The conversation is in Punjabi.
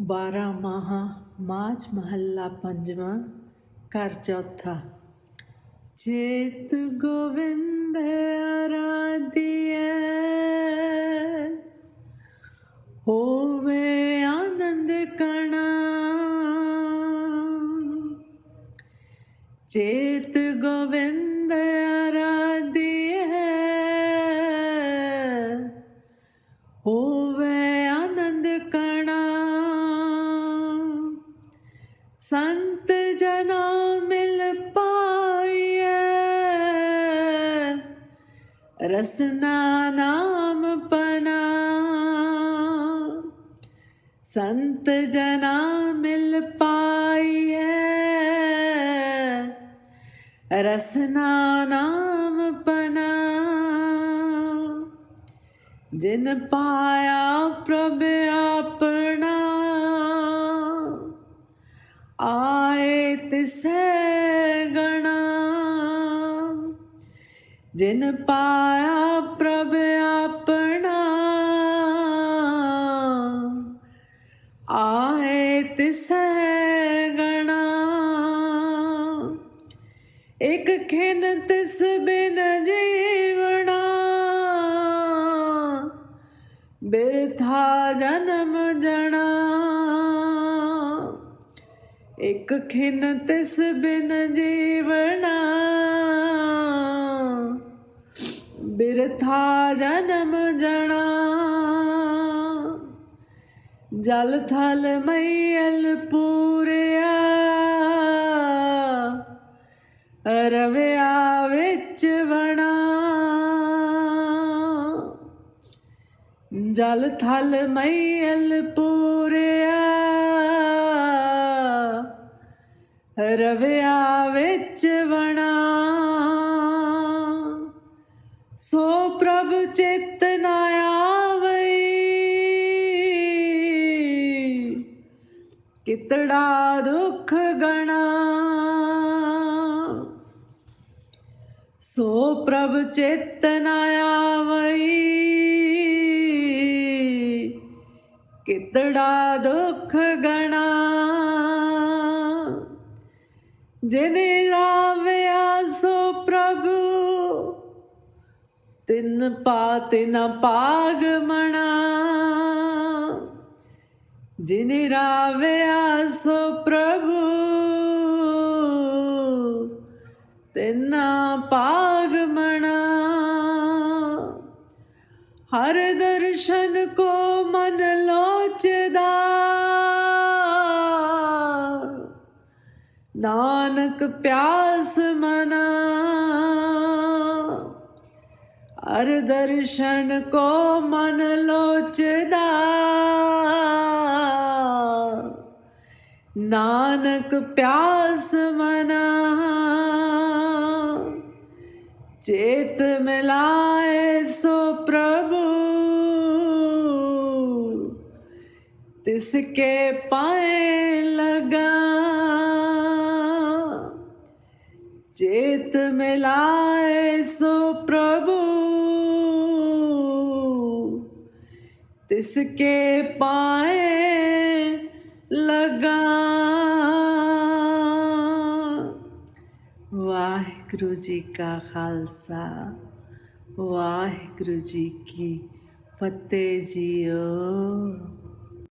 ਬਾਰਾਂ ਮਾਹਾਂ, ਮਾਝ ਮਹੱਲਾ ਪੰਜਵਾਂ, ਘਰ ਚੌਥਾ। ਚੇਤ ਗੋਵਿੰਦ ਆਰਾਧਿਐ, ਹੋਵੇ ਆਨੰਦ ਕਣਾ। ਚੇਤ ਗੋਵਿੰਦ ਰਸਨਾ ਨਾਮ ਪਨਾ। ਸੰਤ ਜਨਾ ਮਿਲ ਪਾਈ ਹੈ ਰਸਨਾ ਨਾਮ ਪਨਾ। ਜਿਨ ਪਾਇਆ ਪ੍ਰਭ ਆਪਣਾ। ਜਿਨ ਪਾਇਆ ਪ੍ਰਭ ਆਪਣਾ, ਆਏ ਤਿਸੈ ਗਣਾ। ਇਕ ਖਿਨ ਤਿਸ ਬਿਨ ਜੀਵਣਾ, ਬਿਰਥਾ ਜਨਮ ਜਣਾ। ਇਕ ਖਿਨ ਤਿਸ ਬਿਨ ਜੀਵਣਾ ਬਿਰਥਾ ਜਨਮ ਜਣਾ। ਜਲ ਥਲ ਮਈਲ ਪੂਰਿਆ। ਰਵਿਆ ਵਿੱਚ ਵਣਾ। ਜਲ ਥਲ ਮਈਲ ਪੂਰਿਆ। ਰਵਿਆ ਵਿੱਚ ਵਣਾ। ਪ੍ਰਭ ਚਿਤ ਆਵਈ। ਕਿਤੜਾ ਦੁਖ ਗਣਾ। ਸੋ ਪ੍ਰਭ ਚੇਤਨਾ ਨ ਆਵਈ। ਕਿਤੜਾ ਦੁਖ ਗਣਾ। ਜਿਨੇ ਰਾਵਿਆ ਸੋ ਪ੍ਰਭੂ ਤਿੰਨ ਪਾਤੇ ਨ ਪਾਗ ਮਣਾ। ਜਿਨੇ ਰਾਵਿਆ ਸੋ ਪ੍ਰਭੂ, ਤਿੰਨਾ ਪਾਗ ਮਣਾ। ਹਰ ਦਰਸ਼ਨ ਕੋ ਮਨ ਲੋਚਦਾ। ਨਾਨਕ ਪਿਆਸ ਮਨਾ। ਹਰ ਦਰਸ਼ਨ ਕੋ ਮਨ ਲੋਚਦਾ। ਨਾਨਕ ਪਿਆਸ ਮਨਾ। ਚੇਤ ਮਿਲਾਏ ਸੋ ਪ੍ਰਭੂ। ਤਿਸ ਕੇ ਪਾਏ ਲਗਾ। ਚੇਤ ਮਿਲਾਏ ਸੋ ਪ੍ਰਭੂ। ਤਿਸ ਕੇ ਪਾਏ ਲਗਾ ਵਾਹਿਗੁਰੂ ਜੀ ਕਾ ਖਾਲਸਾ, ਵਾਹਿਗੁਰੂ ਜੀ ਕੀ ਫਤਿਹ ਜੀਓ।